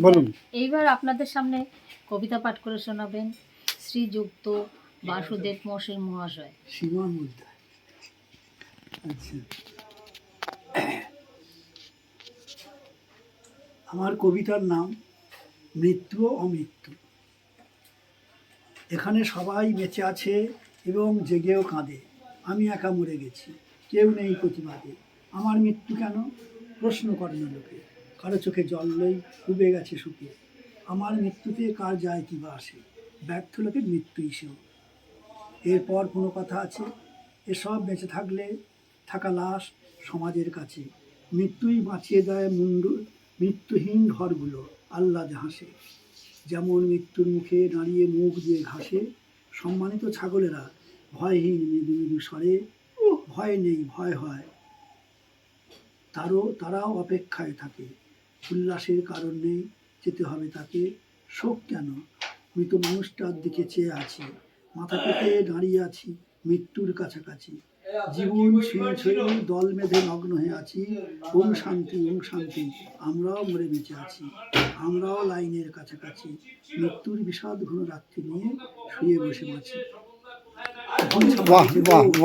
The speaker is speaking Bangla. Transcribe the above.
বলুন। এইবার আপনাদের সামনে কবিতা পাঠ করে শোনাবেন শ্রীযুক্ত বাসুদেব মশির মহাশয়। সীমা মুদ্রা আচ্ছা। আমার কবিতার নাম মৃত্যু ও অমৃত্যু। এখানে সবাই বেঁচে আছে এবং জেগেও কাঁদে। আমি একা মরে গেছি। কেউ নেই প্রতিবাদে। আমার মৃত্যু কেন? প্রশ্ন করে না লোকে। কারও চোখে জল নেই, ডুবে গেছে শুকিয়ে আমার মৃত্যুতে কার যায় কি বা আসে? ব্যর্থ লোকের মৃত্যুই সেও। এরপর কোনো কথা আছে? এসব বেঁচে থাকলে থাকা লাশ সমাজের কাছে। মৃত্যুই বাঁচিয়ে দেয় মুন্ডু, মৃত্যুহীন ঘরগুলো আল্লাহ হাসে। যেমন মৃত্যুর মুখে দাঁড়িয়ে মুখ দিয়ে ঘাসে, সম্মানিত ছাগলেরা ভয়হীন মৃদু মৃদু স্বরে ভয় নেই, ভয় হয়। তারও, তারাও অপেক্ষায় থাকে। উল্লাসের কারণ যেতে হবে তাকে। শোক কেন? মৃত মানুষটার দিকে চেয়ে আছি, মাথা পেতে দাঁড়িয়ে আছি মৃত্যুর কাছাকাছি। জীবন ছুঁয়ে দল বেঁধে নগ্ন হয়ে আছি। ওম শান্তি ওম শান্তি, আমরাও মরে বেঁচে আছি, আমরাও লাইনের কাছাকাছি। মৃত্যুর বিষাদ ঘন রাত্রি নিয়ে শুয়ে বসে আছি।